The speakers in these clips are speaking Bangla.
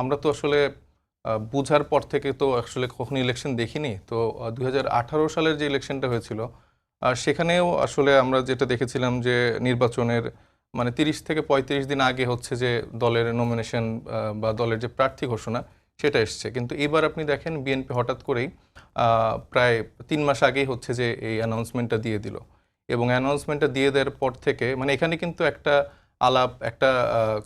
আমরা তো আসলে বুঝার পর থেকে তো আসলে কখনো ইলেকশন দেখিনি। তো দু হাজার আঠারো সালের যে ইলেকশনটা হয়েছিল সেখানেও আসলে আমরা যেটা দেখেছিলাম যে নির্বাচনের মানে তিরিশ থেকে পঁয়ত্রিশ দিন আগে হচ্ছে যে দলের নমিনেশন বা দলের যে প্রার্থী ঘোষণা, সেটা এসছে। কিন্তু এবার আপনি দেখেন বিএনপি হঠাৎ করেই প্রায় তিন মাস আগেই হচ্ছে যে এই অ্যানাউন্সমেন্টটা দিয়ে দিল। এবং অ্যানাউন্সমেন্টটা দিয়ে দেওয়ার পর থেকে মানে এখানে কিন্তু একটা আলাপ, একটা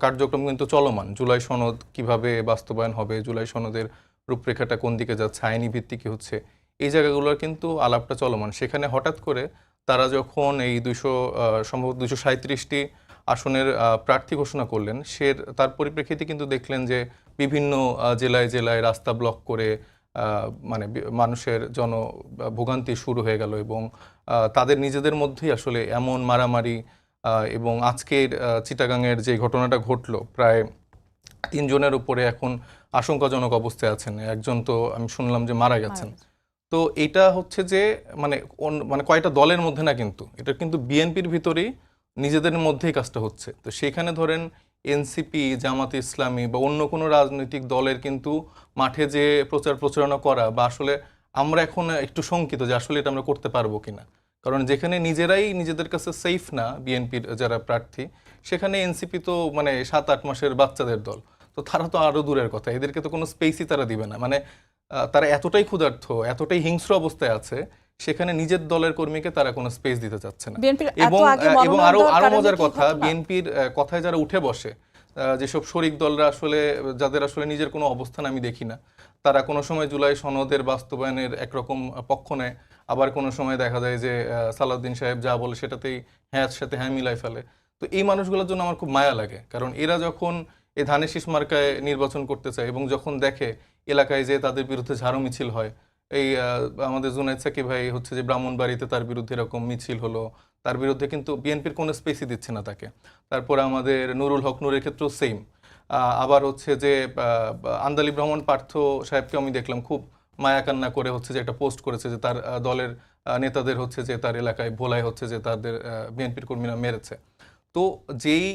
কার্যক্রম কিন্তু চলমান। জুলাই সনদ কীভাবে বাস্তবায়ন হবে, জুলাই সনদের রূপরেখাটা কোন দিকে যাচ্ছে, আইনি ভিত্তি কি হচ্ছে, এই জায়গাগুলোর কিন্তু আলাপটা চলমান। সেখানে হঠাৎ করে তারা যখন এই দুশো সম্ভবত দুশো সাঁত্রিশটি আসনের প্রার্থী ঘোষণা করলেন, সে, তার পরিপ্রেক্ষিতে কিন্তু দেখলেন যে বিভিন্ন জেলায় জেলায় রাস্তা ব্লক করে মানে মানুষের জন ভোগান্তি শুরু হয়ে গেল এবং তাদের নিজেদের মধ্যেই আসলে এমন মারামারি এবং আজকের চিটাগাংয়ের যে ঘটনাটা ঘটলো প্রায় তিনজনের উপরে এখন আশঙ্কাজনক অবস্থায় আছেন। একজন তো আমি শুনলাম যে মারা গেছেন। তো এটা হচ্ছে যে মানে মানে কয়টা দলের মধ্যে না কিন্তু এটা কিন্তু বিএনপির ভিতরেই নিজেদের মধ্যেই কাজটা হচ্ছে। তো সেখানে ধরেন এনসিপি জামাত ইসলামী বা অন্য কোনো রাজনৈতিক দলের কিন্তু মাঠে যে প্রচার প্রচারণা করা বা আসলে আমরা এখন একটু শঙ্কিত যে আসলে এটা আমরা করতে পারব কিনা। কারণ যেখানে নিজেরাই নিজেদের কাছে সেফ না বিএনপির যারা প্রার্থী সেখানে এনসিপি তো মানে সাত আট মাসের বাচ্চাদের দল। তো তারা তো আরও দূরের কথা এদেরকে তো কোনো স্পেসই তারা দিবে না। মানে তারা এতটাই ক্ষুধার্থ এতটাই হিংস্র অবস্থায় আছে সেখানে নিজের দলের কর্মীকে তারা কোনো স্পেস দিতে চাচ্ছে না। এবং এবং আরও আরও মজার কথা বিএনপির কথায় যারা উঠে বসে যেসব শরিক দলরা আসলে যাদের আসলে নিজের কোনো অবস্থান আমি দেখি না তারা কোনো সময় জুলাই সনদের বাস্তবায়নের একরকম পক্ষ নেয় আবার কোনো সময় দেখা যায় যে সালাউদ্দিন সাহেব যা বলে সেটাতেই হ্যাঁ সাথে হ্যাঁ মিলাই ফেলে। তো এই মানুষগুলোর জন্য আমার খুব মায়া লাগে। কারণ এরা যখন এই ধানের শীষ মার্কায় নির্বাচন করতে চায় এবং যখন দেখে এলাকায় যে তাদের বিরুদ্ধে ঝাড়ু মিছিল হয়, এই আমাদের জুনাইদ সাকিব ভাই হচ্ছে যে ব্রাহ্মণবাড়িতে তার বিরুদ্ধে এরকম মিছিল হলো, তার বিরুদ্ধে কিন্তু বিএনপির কোনো স্পেসই দিচ্ছে না তাকে। তারপরে আমাদের নুরুল হক নুরের ক্ষেত্রেও সেম আবার হচ্ছে যে আন্দালি ভ্রমণ পার্থ সাহেবকে আমি দেখলাম খুব মায়া কান্না করে হচ্ছে যে একটা পোস্ট করেছে যে তার দলের নেতাদের হচ্ছে যে তার এলাকায় ভোলায় হচ্ছে যে তাদের বিএনপির কর্মীরা মেরেছে। তো যেই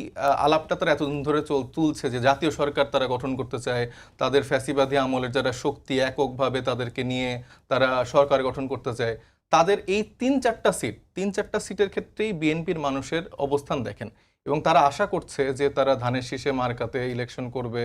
আলাপটা তারা এতদিন ধরে চল, তুলছে যে জাতীয় সরকার তারা গঠন করতে চায়, তাদের ফ্যাসিবাদী আমলের যারা শক্তি এককভাবে তাদেরকে নিয়ে তারা সরকার গঠন করতে চায়, তাদের এই তিন চারটা সিট, তিন চারটা সিটের ক্ষেত্রেই বিএনপির মানুষের অবস্থান দেখেন। এবং তারা আশা করছে যে তারা ধানের শীষে মার্কাতে ইলেকশন করবে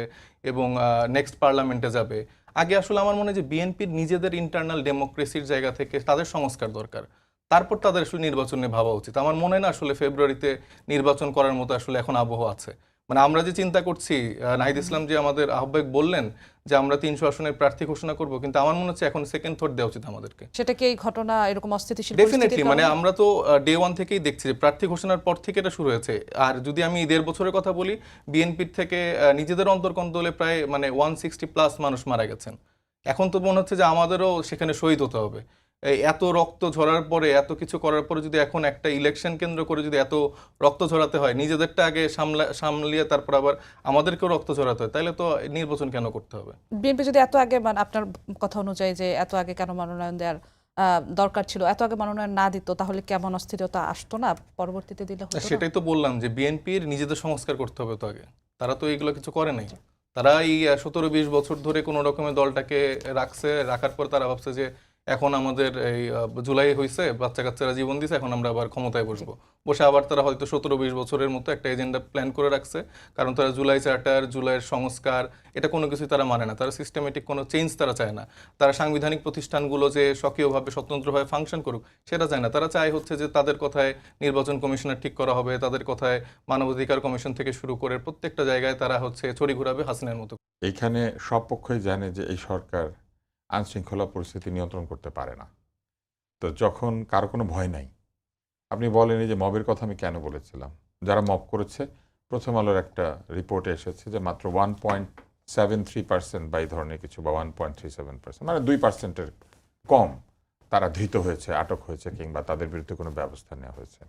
এবং নেক্সট পার্লামেন্টে যাবে। আগে আসলে আমার মনে যে বিএনপির নিজেদের ইন্টারনাল ডেমোক্রেসির জায়গা থেকে তাদের সংস্কার দরকার। তারপর তাদের আসলে নির্বাচন নিয়ে ভাবা উচিত। আমার মনে হয় না আসলে ফেব্রুয়ারিতে নির্বাচন করার মতো আসলে এখন আবহাওয়া আছে। মানে আমরা যে চিন্তা করছি নাহিদ ইসলাম যে আমাদের আহ্বায়ক বললেন যে আমরা তিনশো আসনের প্রার্থী ঘোষণা করব কিন্তু আমার মনে হচ্ছে এখন সেকেন্ড থট দেওয়া উচিত আমাদেরকে। সেটা কি এই ঘটনা এরকম অস্থিতিশীল ডেফিনেটলি মানে আমরা তো ডে ওয়ান থেকেই দেখছি যে প্রার্থী ঘোষণার পর থেকে এটা শুরু হয়েছে। আর যদি আমি দেড় বছরের কথা বলি বিএনপির থেকে নিজেদের অন্তর্কন্দলে প্রায় মানে ওয়ান সিক্সটি প্লাস মানুষ মারা গেছেন। এখন তো মনে হচ্ছে যে আমাদেরও সেখানে শহীদ হতে হবে। এত রক্ত ঝরার পরে এত কিছু করার পরে যদি এখন একটা ইলেকশন কেন্দ্র করে যদি এত রক্ত ঝরাতে হয় নিজেদেরটা আগে সামলা সামলিয়ে তারপর আবার আমাদেরকেও রক্ত ঝরাতে হয় তাহলে তো নির্বাচন কেন করতে হবে? বিএনপি যদি এত আগে আপনার কথা অনুযায়ী যে এত আগে কেন মনোনয়ন দেওয়ার দরকার ছিল এত আগে মনোনয়ন না দিত তাহলে কেমন অস্থিরতা আসতো না? পরবর্তীতে দিলে? সেটাই তো বললাম যে বিএনপির নিজেদের সংস্কার করতে হবে তো আগে। তারা তো এইগুলো কিছু করে নাই। তারা এই সতেরো বিশ বছর ধরে কোনো রকমের দলটাকে রাখছে রাখার পর তারা ভাবছে যে এখন আমাদের এই জুলাই হয়েছে বাচ্চা কাচ্চারা জীবন দিছে, এখন আমরা আবার ক্ষমতায় বসবো। বসে আবার তারা হয়তো সতেরো বিশ বছরের মতো একটা এজেন্ডা প্ল্যান করে রাখছে, কারণ তারা জুলাই চার্টার, জুলাইয়ের সংস্কার, এটা কোনো কিছুই তারা মানে না। তারা সিস্টেমেটিক কোনো চেঞ্জ তারা চায় না। তারা সাংবিধানিক প্রতিষ্ঠানগুলো যে স্বকীয়ভাবে স্বতন্ত্রভাবে ফাংশন করুক, সেটা চায় না। তারা চায় হচ্ছে যে তাদের কথায় নির্বাচন কমিশনার ঠিক করা হবে, তাদের কথায় মানবাধিকার কমিশন থেকে শুরু করে প্রত্যেকটা জায়গায় তারা হচ্ছে ছড়ি ঘুরাবে হাসিনের মতো। এখানে সব পক্ষই জানে যে এই সরকার আইনশৃঙ্খলা পরিস্থিতি নিয়ন্ত্রণ করতে পারে না। তো যখন কারও কোনো ভয় নাই, আপনি বলেন যে মবের কথা আমি কেন বলেছিলাম? যারা মব করেছে, প্রথম আলোর একটা রিপোর্টে এসেছে যে মাত্র one point seven three percent বা এই ধরনের কিছু বা one point three seven percent মানে দুই পার্সেন্টের কম তারা ধৃত হয়েছে, আটক হয়েছে কিংবা তাদের বিরুদ্ধে কোনো ব্যবস্থা নেওয়া হয়েছে।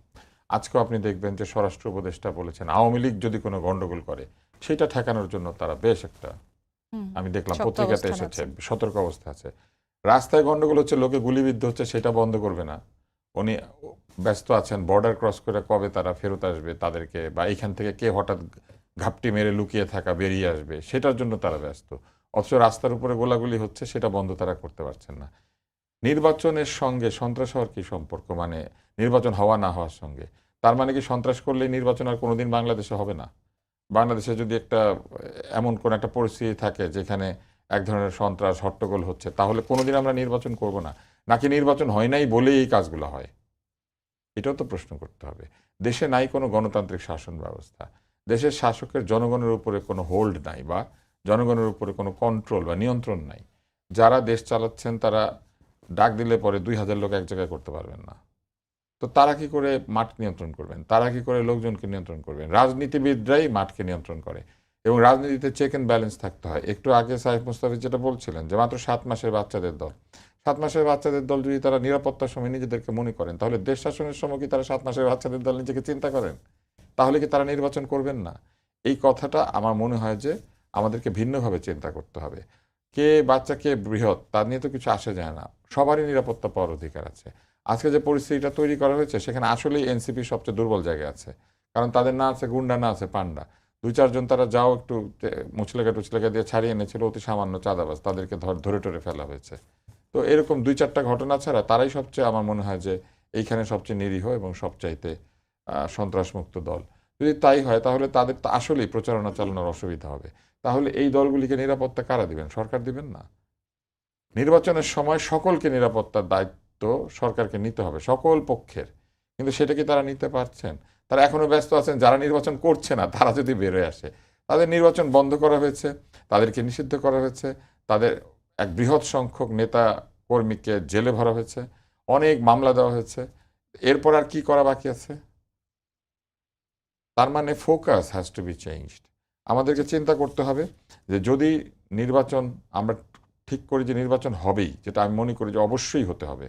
আজকেও আপনি দেখবেন যে স্বরাষ্ট্র উপদেষ্টা বলেছেন, আওয়ামী লীগ যদি কোনো গন্ডগোল করে, সেটা ঠেকানোর জন্য তারা বেশ একটা আমি দেখলাম পত্রিকাতে এসেছে সতর্ক অবস্থা আছে। রাস্তায় গন্ডগোল হচ্ছে লোকে গুলিবিদ্ধ হচ্ছে সেটা বন্ধ করবে না। উনি ব্যস্ত আছেন বর্ডার ক্রস করে কবে তারা ফেরত আসবে তাদেরকে বা এখান থেকে কে হঠাৎ ঘাপটি মেরে লুকিয়ে থাকা বেরিয়ে আসবে সেটার জন্য তারা ব্যস্ত। অথচ রাস্তার উপরে গোলাগুলি হচ্ছে সেটা বন্ধ তারা করতে পারছেন না। নির্বাচনের সঙ্গে সন্ত্রাস হওয়ার কি সম্পর্ক? মানে নির্বাচন হওয়া না হওয়ার সঙ্গে। তার মানে কি সন্ত্রাস করলে নির্বাচন আর কোনোদিন বাংলাদেশে হবে না? বাংলাদেশে যদি একটা, এমন কোন একটা পরিস্থিতি থাকে যেখানে এক ধরনের সন্ত্রাস, হট্টগোল হচ্ছে, তাহলে কোনোদিন আমরা নির্বাচন করব না। নাকি নির্বাচন হয় নাই বলেই এই কাজগুলো হয়? এটাও তো প্রশ্ন করতে হবে। দেশে নাই কোনো গণতান্ত্রিক শাসন ব্যবস্থা। দেশের শাসকের জনগণের উপরে কোনো হোল্ড নাই বা জনগণের উপরে কোনো কন্ট্রোল বা নিয়ন্ত্রণ নাই। যারা দেশ চালাচ্ছেন তারা ডাক দিলে পরে দুই হাজার লোক এক জায়গায় করতে পারবেন না। তো তারা কি করে মাঠ নিয়ন্ত্রণ করবেন? তারা কি করে লোকজনকে নিয়ন্ত্রণ করবেন? রাজনীতিবিদরাই মাঠকে নিয়ন্ত্রণ করে এবং রাজনীতিতে চেক অ্যান্ড ব্যালেন্স থাকতে হয়। একটু আগে সাহেব মুস্তাফিজ যেটা বলছিলেন যে মাত্র সাত মাসের বাচ্চাদের দল। সাত মাসের বাচ্চাদের দল যদি তারা নিরাপত্তার সময় নিজেদেরকে মনে করেন, তাহলে দেশ শাসনের সময় কি তারা সাত মাসের বাচ্চাদের দল নিজেকে চিন্তা করেন? তাহলে কি তারা নির্বাচন করবেন না? এই কথাটা আমার মনে হয় যে আমাদেরকে ভিন্নভাবে চিন্তা করতে হবে। কে বাচ্চা, কে বৃহৎ তা নিয়ে তো কিছু আসে যায় না। সবারই নিরাপত্তা পাওয়ার অধিকার আছে। আজকে যে পরিস্থিতিটা তৈরি করা হয়েছে, সেখানে আসলেই এনসিপি সবচেয়ে দুর্বল জায়গায় আছে। কারণ তাদের না আছে গুন্ডা, না আছে পান্ডা। দুই, চারজন তারা যাও একটু মুচলেকা টুচলেকা দিয়ে ছাড়িয়ে এনেছিল, অতি সামান্য চাঁদাবাজ। তাদেরকে ধর টরে ফেলা হয়েছে। তো এরকম দুই, চারটা ঘটনা ছাড়া তারাই সবচেয়ে, আমার মনে হয় যে, এইখানে সবচেয়ে নিরীহ এবং সবচাইতে সন্ত্রাসমুক্ত দল। যদি তাই হয়, তাহলে তাদের তো আসলেই প্রচারণা চালানোর অসুবিধা হবে। তাহলে এই দলগুলিকে নিরাপত্তা কারা দিবেন? সরকার দিবেন না। নির্বাচনের সময় সকলকে নিরাপত্তার দায়িত্ব সরকারকে নিতে হবে, সকল পক্ষের। কিন্তু সেটা কি তারা নিতে পারছেন? তারা এখনও ব্যস্ত আছেন, যারা নির্বাচন করছে না, তারা যদি বেরোয় আসে। তাদের নির্বাচন বন্ধ করা হয়েছে, তাদেরকে নিষিদ্ধ করা হয়েছে, তাদের এক বৃহৎ সংখ্যক নেতা কর্মীকে জেলে ভরা হয়েছে, অনেক মামলা দেওয়া হয়েছে। এরপর আর কি করা বাকি আছে? তার মানে focus has to be changed আমাদেরকে চিন্তা করতে হবে যে যদি নির্বাচন, আমরা ঠিক করি যে নির্বাচন হবেই, যেটা আমি মনে করি যে অবশ্যই হতে হবে,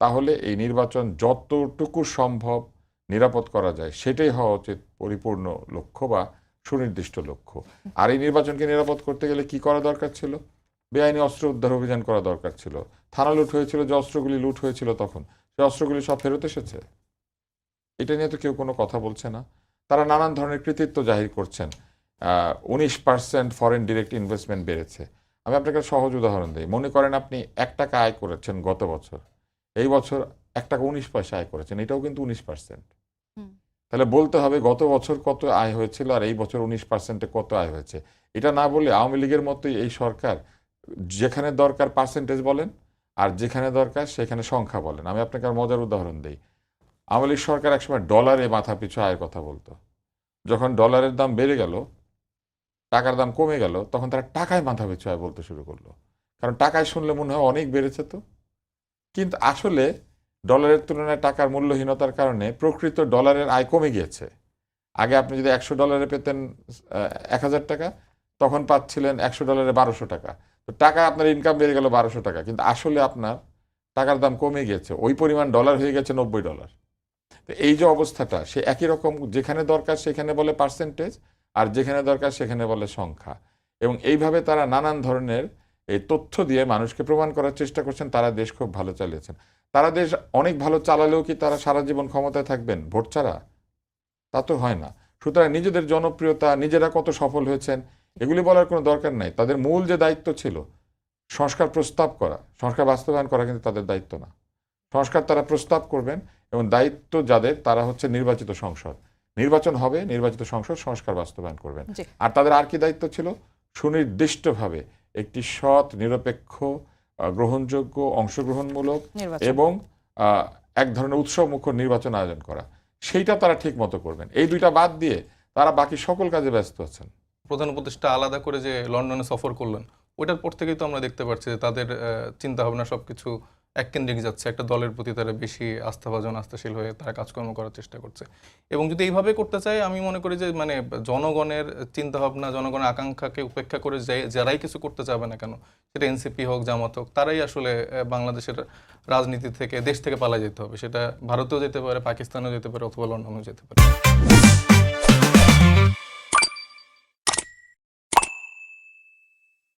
তাহলে এই নির্বাচন যতটুকু সম্ভব নিরাপদ করা যায়, সেটাই হওয়া উচিত পরিপূর্ণ লক্ষ্য বা সুনির্দিষ্ট লক্ষ্য। আর এই নির্বাচনকে নিরাপদ করতে গেলে কি করা দরকার ছিল? বেআইনি অস্ত্র উদ্ধার অভিযান করা দরকার ছিল। থানা লুট হয়েছিল, যে অস্ত্রগুলি লুট হয়েছিল তখন, সেই অস্ত্রগুলি সব ফেরত এসেছে? এটা নিয়ে তো কেউ কোনো কথা বলছে না। তারা নানান ধরনের কৃতিত্ব জাহির করছেন। উনিশ পার্সেন্ট ফরেন ডিরেক্ট ইনভেস্টমেন্ট বেড়েছে। আমি আপনাকে সহজ উদাহরণ দিই। মনে করেন আপনি এক টাকা আয় করেছেন গত বছর। এই বছর এক টাকা উনিশ পয়সা আয় করেছেন এটাও কিন্তু উনিশ পার্সেন্ট তাহলে বলতে হবে গত বছর কত আয় হয়েছিল আর এই বছর উনিশ পার্সেন্টে কত আয় হয়েছে। এটা না বলে আওয়ামী লীগের মতোই এই সরকার যেখানে দরকার পার্সেন্টেজ বলেন আর যেখানে দরকার সেখানে সংখ্যা বলেন। আমি আপনাকে আর মজার উদাহরণ দিই। আওয়ামী লীগ সরকার একসময় ডলারে মাথা পিছু আয়ের কথা বলতো। যখন ডলারের দাম বেড়ে গেল টাকার দাম কমে গেল, তখন তারা টাকায় মাথা পিছু আয় বলতে শুরু করল। কারণ টাকায় শুনলে মনে হয় অনেক বেড়েছে তো। কিন্তু আসলে ডলারের তুলনায় টাকার মূল্যহীনতার কারণে প্রকৃত ডলারের আয় কমে গিয়েছে। আগে আপনি যদি একশো ডলারে পেতেন এক হাজার টাকা, তখন পাচ্ছিলেন একশো ডলারে বারোশো টাকা। তো টাকা আপনার ইনকাম বেড়ে গেল বারোশো টাকা। কিন্তু আসলে আপনার টাকার দাম কমে গিয়েছে। ওই পরিমাণ ডলার হয়ে গেছে নব্বই ডলার। তো এই যে অবস্থাটা, সে একই রকম যেখানে দরকার সেখানে বলে পার্সেন্টেজ আর যেখানে দরকার সেখানে বলে সংখ্যা। এবং এইভাবে তারা নানান ধরনের এই তথ্য দিয়ে মানুষকে প্রমাণ করার চেষ্টা করছেন, তারা দেশ খুব ভালো চালিয়েছেন। তারা দেশ অনেক ভালো চালালেও কি তারা সারা জীবন ক্ষমতায় থাকবেন? ভোট ছাড়া? তা তো হয় না। সুতরাং নিজেদের জনপ্রিয়তা, নিজেরা কত সফল হয়েছেন, এগুলি বলার কোনো দরকার নাই। তাদের মূল যে দায়িত্ব ছিল, সংস্কার প্রস্তাব করা, সংস্কার বাস্তবায়ন করা কিন্তু তাদের দায়িত্ব না। সংস্কার তারা প্রস্তাব করবেন এবং দায়িত্ব যাদের, তারা হচ্ছে নির্বাচিত সংসদ। নির্বাচন হবে নির্বাচিত সংসদ সংস্কার বাস্তবায়ন করবেন। আর তাদের আর কি দায়িত্ব ছিল? সুনির্দিষ্টভাবে একটি সৎ নিরপেক্ষ গ্রহণযোগ্য অংশগ্রহণমূলক এবং আহ, এক ধরনের উৎসবমুখর নির্বাচন আয়োজন করা। সেইটা তারা ঠিক মতো করবেন। এই দুইটা বাদ দিয়ে তারা বাকি সকল কাজে ব্যস্ত আছেন। প্রধান উপদেষ্টা আলাদা করে যে লন্ডনে সফর করলেন ওইটার পর থেকেই তো আমরা দেখতে পাচ্ছি যে তাদের চিন্তা ভাবনা সবকিছু এককেন্দ্রিক যাচ্ছে, একটা দলের প্রতি তারা বেশি আস্থাভাজন আস্থাশীল হয়ে তারা কাজকর্ম করার চেষ্টা করছে। এবং যদি এইভাবে করতে চায়, আমি মনে করি যে মানে জনগণের চিন্তাভাবনা, জনগণের আকাঙ্ক্ষাকে উপেক্ষা করে যারাই কিছু করতে চাবে না কেন, সেটা এনসিপি হোক, জামাত হোক, তারাই আসলে বাংলাদেশের রাজনীতি থেকে, দেশ থেকে পালা যেতে হবে। সেটা ভারতেও যেতে পারে, পাকিস্তানেও যেতে পারে, অথবা লন্ডনেও যেতে পারে।